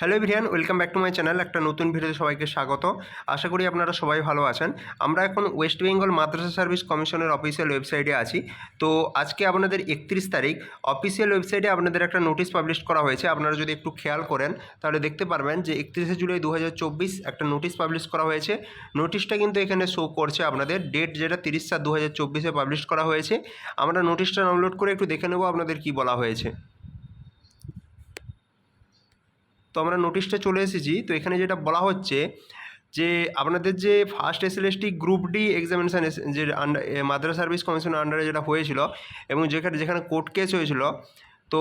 Hello everyone welcome back to my channel, একটা নতুন ভিডিওতে সবাইকে স্বাগত। আশা করি আপনারা সবাই ভালো আছেন। আমরা এখন ওয়েস্ট বেঙ্গল মাদ্রাসা সার্ভিস কমিশনের অফিসিয়াল ওয়েবসাইটে আছি। তো আজকে আপনাদের একত্রিশ তারিখ, অফিসিয়াল ওয়েবসাইটে আপনাদের একটা নোটিশ পাবলিশ করা হয়েছে। আপনারা যদি একটু খেয়াল করেন, তাহলে দেখতে পারবেন যে একত্রিশে জুলাই দু হাজার চব্বিশ একটা নোটিশ পাবলিশ করা হয়েছে। নোটিশটা কিন্তু এখানে শো করছে আপনাদের। ডেট যেটা তিরিশ সাত দু হাজার পাবলিশ করা হয়েছে। আমরা নোটিশটা ডাউনলোড করে একটু দেখে নেব আপনাদের কি বলা হয়েছে। তো আমরা নোটিশটা চলে এসেছি। তো এখানে যেটা বলা হচ্ছে যে, আপনাদের যে first SLST group D examination যে আন্ডার মাদ্রাসা সার্ভিস কমিশনের আন্ডারে যেটা হয়েছিল এবং যেখানে যেখানে কোর্ট কেস হয়েছিল, তো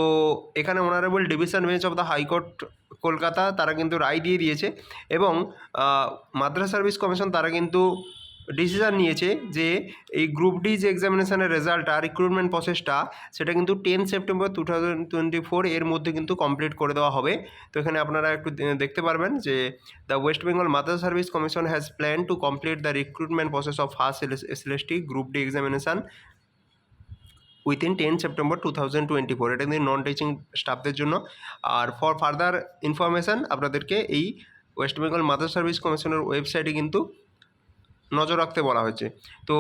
এখানে honourable division bench of the high court Kolkata, তারা কিন্তু রায় দিয়ে দিয়েছে এবং মাদ্রাসা সার্ভিস কমিশন তারা কিন্তু ডিসিশন নিয়েছে যে এই গ্রুপ ডি যে এক্সামিনেশনের রেজাল্টটা রিক্রুটমেন্ট প্রসেসটা সেটা কিন্তু ten September two thousand twenty four এর মধ্যে কিন্তু কমপ্লিট করে দেওয়া হবে। তো এখানে আপনারা একটু দেখতে পারবেন যে the West Bengal Madrasah Service Commission has plan to complete the recruitment process of first SLST group D examination within ten September two thousand twenty four এটা কিন্তু নন টিচিং স্টাফদের জন্য। আর ফর ফার্দার ইনফরমেশান আপনাদেরকে এই West Bengal Madrasah service কমিশনের ওয়েবসাইটে কিন্তু নজর রাখতে বলা হয়েছে। তো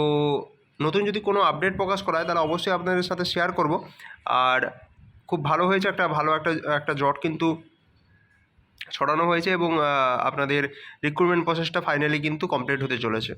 নতুন যদি কোনো আপডেট প্রকাশ করা হয়, তাহলে অবশ্যই আপনাদের সাথে শেয়ার করব। আর খুব ভালো হয়েছে একটা, ভালো একটা একটা জট কিন্তু ছড়ানো হয়েছে এবং আপনাদের রিক্রুটমেন্ট প্রসেসটা ফাইনালি কিন্তু কমপ্লিট হতে চলেছে।